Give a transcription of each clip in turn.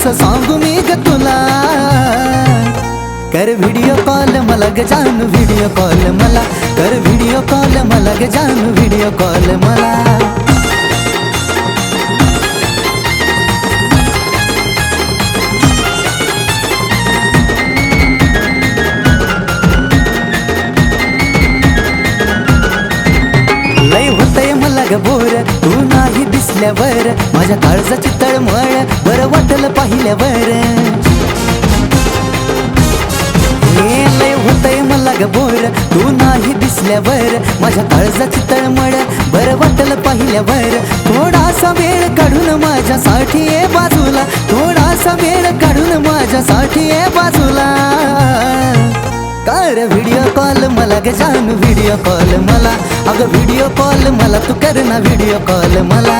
असं सांगू मी ग तुला. कर व्हिडिओ कॉल मला ग जानू व्हिडिओ कॉल मला. कर व्हिडिओ कॉल मला ग जानू व्हिडिओ कॉल मला. पाहिल्यावर माझ्या काळजाची तळमळ बरं वाटलं पाहिल्यावर. हे लय होतय मला ग बोर तू नाही दिसल्यावर माझ्या काळजाची तळमळ बरं वाटलं पाहिल्यावर. थोडासा वेळ काढून माझ्यासाठी ये बाजूला थोडासा वेळ काढून माझ्यासाठी ये बाजूला. कर व्हिडिओ कॉल मला ग जानू व्हिडिओ कॉल मला. अगं व्हिडिओ कॉल मला तू कर ना व्हिडिओ कॉल मला.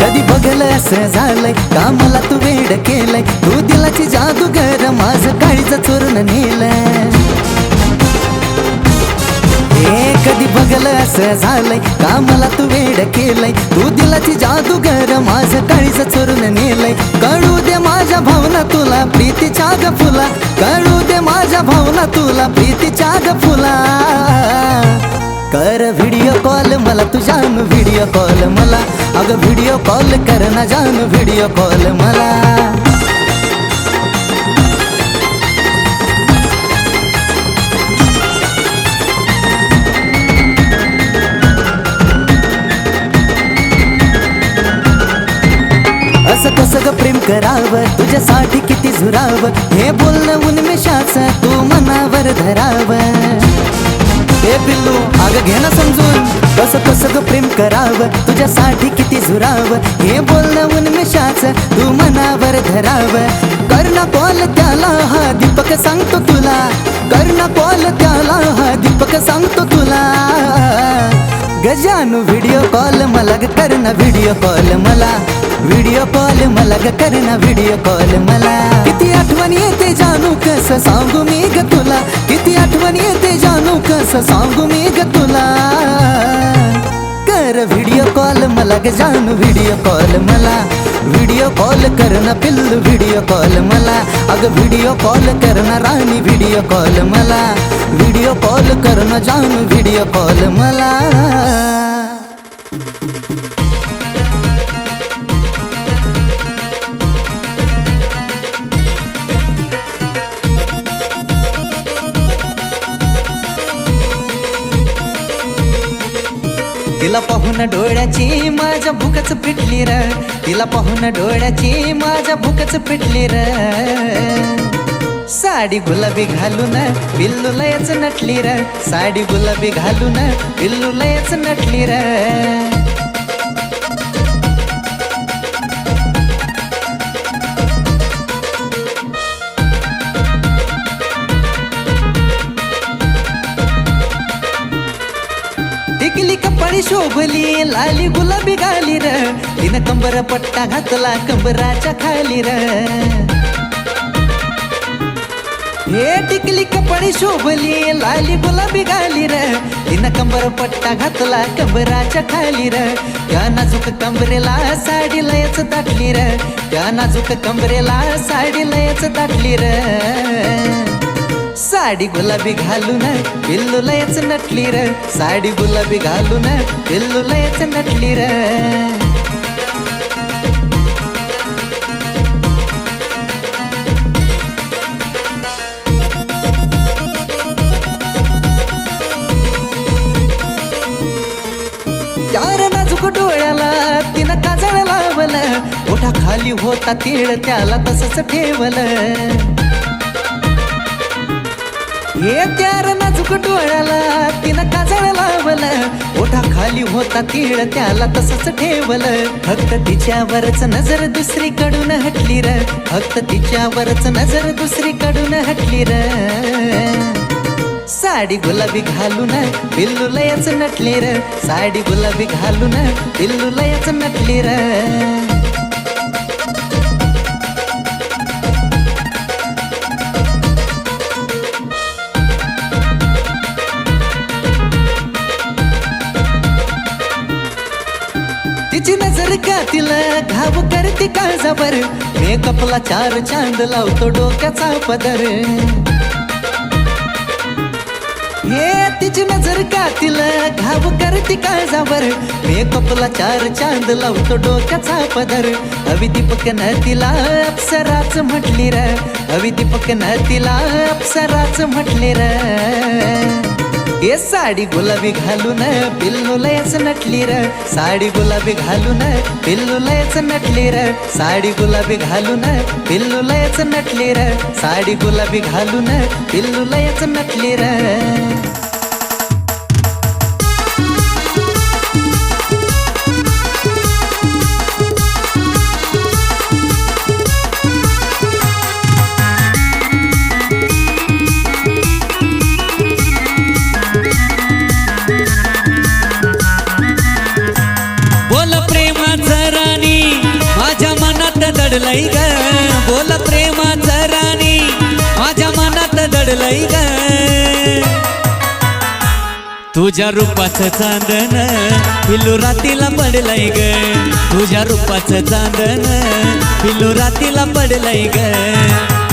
कधी बघलं असं झालंय का मला तू वेड केलंय? तू दिलाची जादूगर माझं काळीचं चोरून नेलंय. हे कधी बघलं असं झालंय? का मला तू वेड केलंय? तू दिलाची जादूगर माझं काळीच चोरून नेलंय. कळू दे माझ्या भावना तुला प्रीतीच्या ग फुला. कळू दे माझ्या भावना तुला प्रीतीच्या ग फुला. कर व्हिडिओ कॉल मला तू जानू व्हिडिओ कॉल मला. अगं व्हिडिओ कॉल कर ना जानू व्हिडिओ कॉल मला. करावं? तुझ्यासाठी किती झुरावं? हे बोलणं उन्मेषाच तू मनावर धरावं. हे पिल्लू आग घे ना समजून. कसं कसं ग प्रेम करावं? तुझ्यासाठी किती झुरावं? हे बोलणं उन्मेषाच तू मनावर धरावं. कर्ण कॉल त्याला हा दीपक सांगतो तुला. कर्ण कॉल त्याला हा दीपक सांगतो तुला. गजानू व्हिडिओ कॉल मला ग कर ना व्हिडिओ कॉल मला व्हिडिओ कॉल मला ग कर ना व्हिडिओ कॉल मला. किती आठवण येते जानू कस सांगू मी ग तुला. किती आठवण येते जानू कस सांगू मी ग तुला. कर व्हिडिओ कॉल मला ग जानू व्हिडिओ कॉल मला. व्हिडिओ कॉल कर ना पिल्लू व्हिडिओ कॉल मला. अग व्हिडिओ कॉल कर ना राणी व्हिडिओ कॉल मला. व्हिडिओ कॉल कर ना जानू व्हिडिओ कॉल मला. तिला पाहून डोळ्याची माझ्या भूकच पिटली र. तिला पाहून डोळ्याची माझ्या भूकच पिटली र. साडी गुलाबी घालून बिल्लू लयच नटली र. साडी गुलाबी घालून बिल्लू लयच नटली र. शोभली लाली गुलाबी गाली र. तिनं कंबर पट्टा घातला कंबराच्या खाली र. हे टिकली कपाळी शोभली लाली गुलाबी गाली र. तिनं कंबर पट्टा घातला कंबराच्या खाली र. त्या नाजूक कंबरेला साडी लयच दाटली र. त्या नाजूक कंबरेला साडी लयच दाटली र. साडी गुलाबी घालून पिल्लू लयच नटली र. साडी गुलाबी घालून पिल्लू लयच नटली र. चार नाजूक डोळ्याला तिनं काजळ लावलं. ओठा खाली होता तिळ त्याला तसंच ठेवलं. हे त्यार नाजूक डोळ्याला तिनं काजळ लावलं. ओठा खाली होता तिळ त्याला तसंच ठेवलं. फक्त तिच्यावरच नजर दुसरीकडून हटली र. फक्त तिच्यावरच नजर दुसरीकडून हटली र. साडी गुलाबी घालून बिल्लू लयच नटली र. साडी गुलाबी घालून बिल्लू लयच नटली र. करती काळजावर. मेकअपला चार चांद लावतो डोक्याचा पदर. हे तिची नजर कातील घाव करती काळजावर. मेकअपला चार चांद लावतो डोक्याचा पदर. हवी दीपक न तिला अप्सराच म्हटली र. हवी दीपक न तिला अप्सराच म्हटली र. ए साडी गुलाबी घालून पिल्लू लयच नटली र. साडी गुलाबी घालून पिल्लू लयच नटली र. साडी गुलाबी घालून पिल्लू लयच नटली र. साडी गुलाबी घालून पिल्लू लयच नटली र. दडलय ग. बोल प्रेमाचं राणी. माझ्या मनात दडलय ग. तुझ्या रूपाचं चांदन पिल्लू रातीला पडलंय ग. तुझ्या रूपाचं चांदन पिल्लू रातीला पडलंय ग.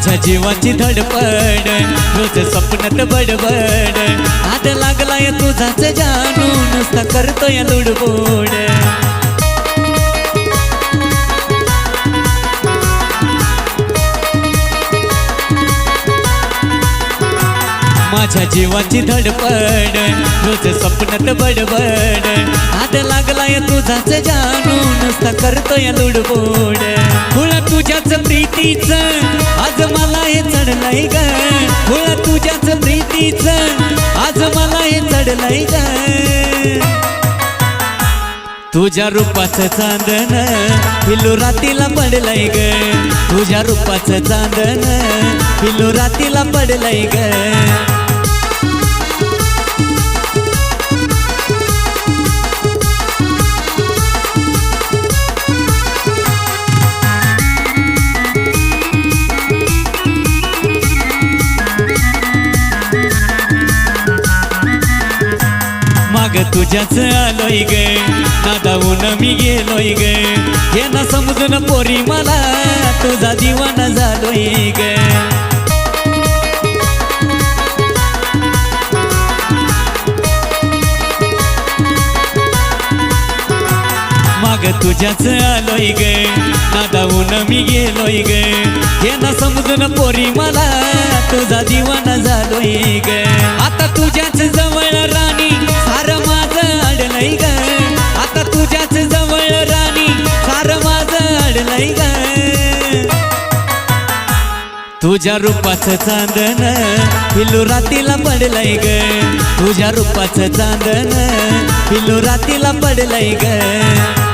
माझ्या जीवाची धडपड रोज स्वप्नात बडबड. हात लागलाय तुझाच जानू नुसता करतोय लुडबोड. माझ्या जीवाची धडपड रोज स्वप्नात बडबड. हात लागलाय तुझाच जानू नुसता करतोय लुडबोड. फुळ तुझ्याच प्रीतीच आज मला हे चढलंय ग. फुळ तुझ्याच प्रीतीच आज मला हे चढलंय ग. तुझ्या रूपाचं चांदन पिल्लू रातीला पडलंय ग. तुझ्या रूपाचं चांदन पिल्लू रातीला पडलंय ग. तुझ्याच आलोय ग. नादावून मी गेलोय ग. हे ना समजून पोरी मला तुझा दिवाना झालोय ग. माग तुझ्याच आलोय ग. नादावून मी गेलोय ग. हे ना समजून पोरी मला तुझा दिवाना झालोय ग. आता तुझ्याच जवळ अडलंय ग. आता तुझ्याच जवळ राणी सार माझ अडलंय ग. तुझ्या रूपाचं चांदन पिल्लू रातीला पडलंय ग. तुझ्या रूपाचं चांदन पिल्लू रातीला पडलंय ग.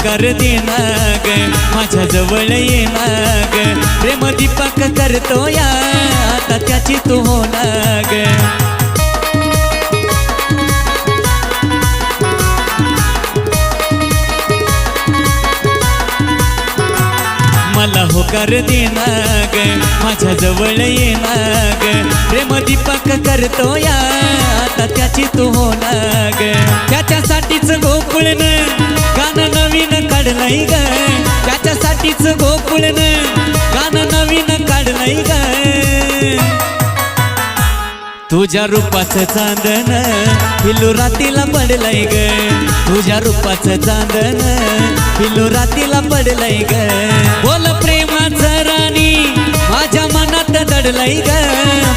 मला होकार माझ्या जवळ येना ग प्रेम दीपक करतो या आता त्याची तू होना मला होकार देनाग माझ्या जवळ येना ग प्रेम दीपक करतो या आता त्याची तू होना ग त्याच्यासाठीच गोकुळन गाणं नवीन काढलंय ग. त्याच्यासाठीच गोकुळनं गाणं नवीन काढलंय ग. तुझ्या रूपाचं चांदन पिल्लू रातीला पडलंय ग. तुझ्या रूपाचं चांदन पिल्लू रातीला पडलंय ग. बोल प्रेमाचं राणी माझ्या मनात दडलंय ग.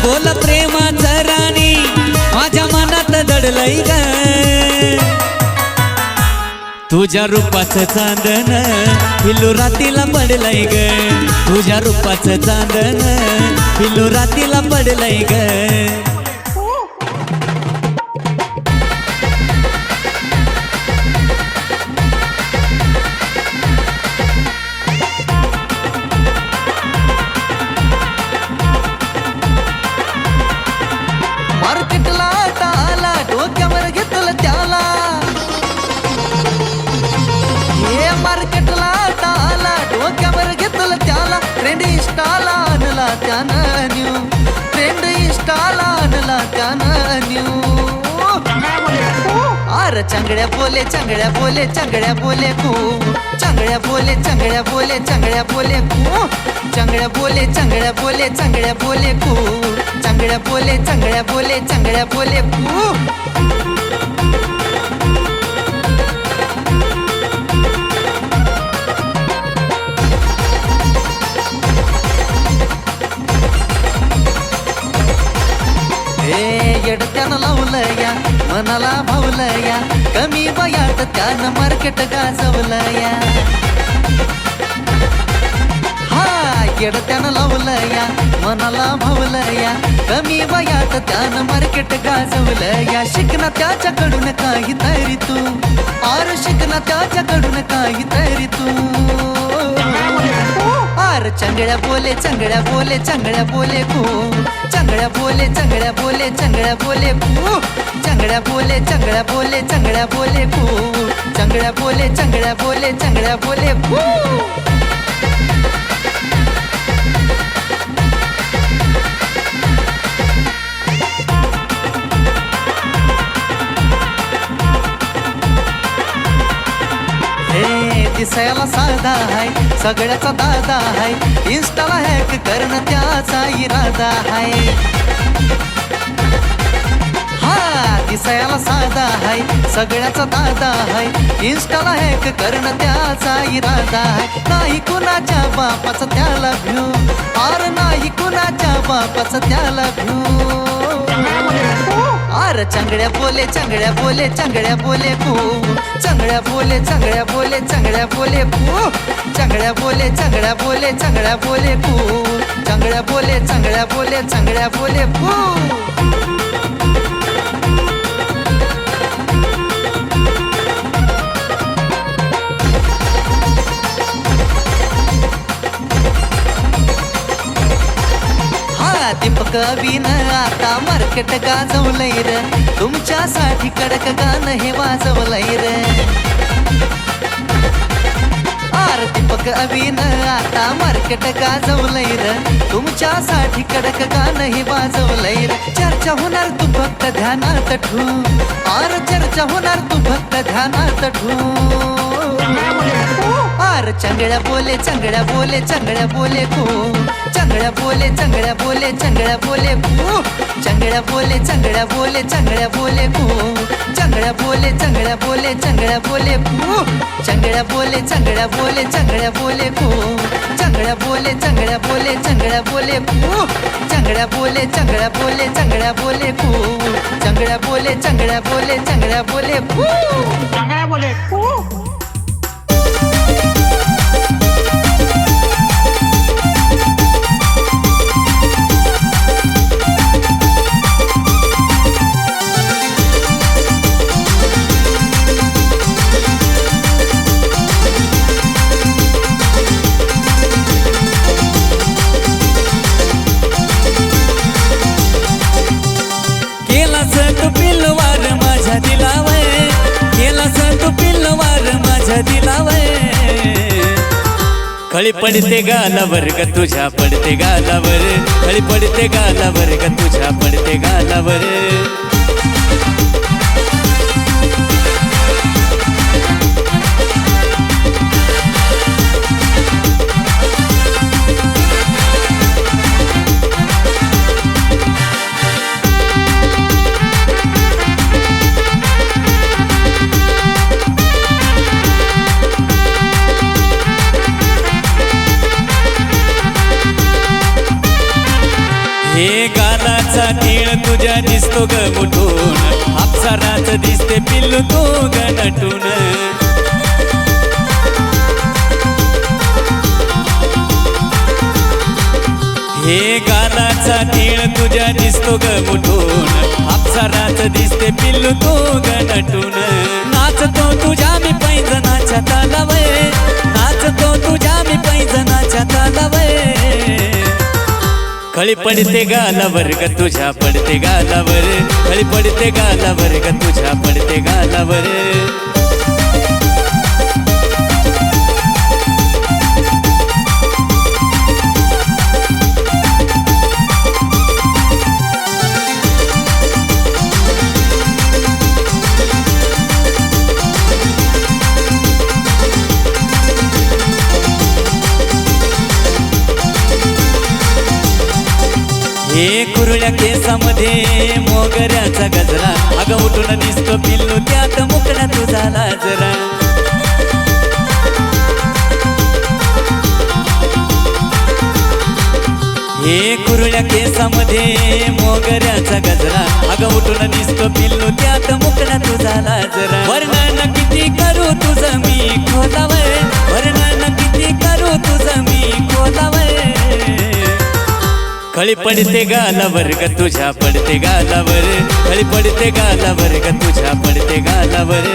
बोल प्रेमाचं राणी माझ्या मनात दडलंय ग. तुझ्या रूपाचं चांदन पिल्लू रातीला पडलंय ग. तुझ्या रूपाचं चांदन पिल्लू रातीला पडलंय ग. आर चांगड्या बोले चांगड्या बोले चांगड्या बोले खू चांगड्या बोले चांगड्या बोले चांगड्या बोले खू चांगड्या बोले चांगड्या बोले चांगड्या बोले खू चांगड्या बोले चांगड्या बोले चांगड्या बोले खू येडत्यानं लावलं या मनाला भावलं या. कमी वयात त्यानं मार्केट गाजवलं या. हा येडत्यानं लावलं या मनाला भावलं या. कमी वयात त्यानं मार्केट गाजवलं या. शिकना त्याच्याकडून काही तरी तू. आर शिकना त्याच्याकडून काही तरी तू. आर चंगळ्या बोले चंगळ्या बोले चंगळ्या बोले खू चंगळ्या बोले चंगळ्या बोले चंगळ्या बोले खू चंगळ्या बोले चंगळ्या बोले चंगळ्या बोले खू चंगळ्या बोले चंगळ्या बोले चंगळ्या बोले खू दिसायला साधा हाय सगळ्याचा दादा हाय. इन्स्टाला हॅक करणं त्याचा इरादा हाय. हा दिसायला साधा हाय सगळ्याचा दादा हाय. इन्स्टाला हॅक करणं त्याचा इरादा हाय. नाही कुणाच्या बापाचा त्याला भ्यू आर नाही कुणाच्या बापाचा त्याला भ्यू आर चांगड्या बोले चांगड्या बोले चांगड्या बोले पू. चांगड्या बोले चांगड्या बोले चांगड्या बोले पू. चांगड्या बोले चांगड्या बोले चांगड्या बोले पू. चांगड्या बोले चांगड्या बोले चांगड्या बोले पू. कवीन आता मार्केट गाजवलंय र. तुमच्यासाठी कडक गाणं हे वाजवलंय र. आर दीपक आता मार्केट गाजवलंय र. तुमच्यासाठी कडक गाणं हे वाजवलंय र. चर्चा होणार तू फक्त ध्यानात ठू. आर चर्चा होणार तू फक्त ध्यानात ठू. आर चांगड्या बोले चांगड्या बोले चांगड्या बोले खू चांगड्या बोले चांगड्या बोले चांगड्या बोले खू चांगड्या बोले चांगड्या बोले चांगड्या बोले खू चांगड्या बोले चांगड्या बोले चांगड्या बोले खू चांगड्या बोले चांगड्या बोले चांगड्या बोले खू चांगड्या बोले चांगड्या बोले चांगड्या बोले खू चांगड्या बोले चांगड्या बोले चांगड्या बोले खू चांगड्या बोले चांगड्या बोले चांगड्या बोले खू चांगल्या बोले खूप पिल्लवार माझ्या खळी पडते गालावर ग तुझ्या पडते गालावर. खळी पडते गालावर ग तुझ्या पडते गालावर. गालाचा तुझ्या दिसतो ग मुठून. अप्सराच दिसते पिल्लू तो ग नटून. हे गालाचा नीळ तुझ्या दिसतो ग मुठून. अप्सराच दिसते पिल्लू तो ग नटून. नाचतो तुझ्या मी पैजनाच्या तालावर. खळी पडते गालावर ग तुझ्या पडते गालावर. खळी पडते गालावर ग तुझ्या पडते गालावर. केसामध्ये मोगऱ्याचा गजरा. अगं उठून दिसतो पिल्लू त्यात मुकणा तुझा लाजरा. हे कुरळ्या केसामध्ये मोगऱ्याचा गजरा. अगं उठून दिसतो पिल्लू त्यात मुकणा तुझा लाजरा. वर्णन किती खळी पडते गालावर ग तुझ्या पडते गालावर खळी पडते गालावर ग तुझ्या पडते गालावर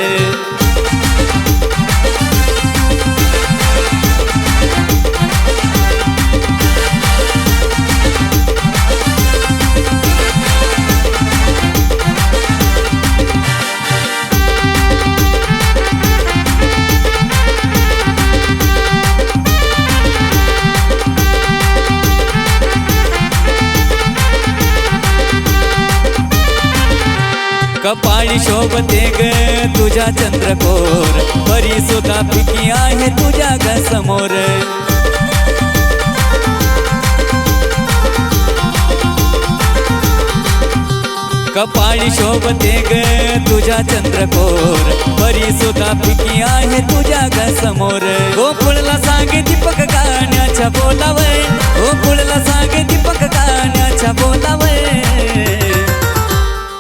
कपाळी शोभते ग तुझ्या चंद्रकोर. परी सुद्धा पिकी आहे तुझ्या ग समोर. कपाळी शोभते ग तुझ्या चंद्रकोर. परी सुद्धा पिकी आहे तुझ्या ग समोर. गोकुळला सांगे दीपक गाण्याच्या बोलावय. गोकुळला सांगे दीपक गाण्याच्या बोला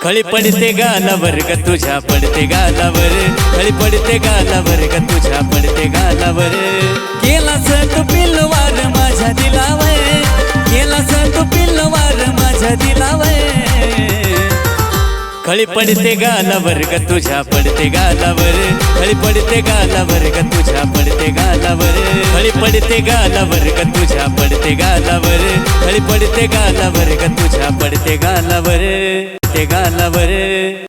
खळी पडते गालावर ग तुझ्या पडते गालावर. खळी पडते गालावर ग तुझ्या पडते गालावर. केला तू पिल्लवार माझ्या दिलावय केला तू पिल्लवार माझ्या दिलावय खळी पडते गालावर ग तुझ्या पडते गालावर. खळी पडते गालावर ग तुझ्या पडते गालावर. खळी पडते गालावर ग तुझ्या पडते गालावर. खळी पडते गालावर ग तुझ्या पडते गालावर. ते गालावर.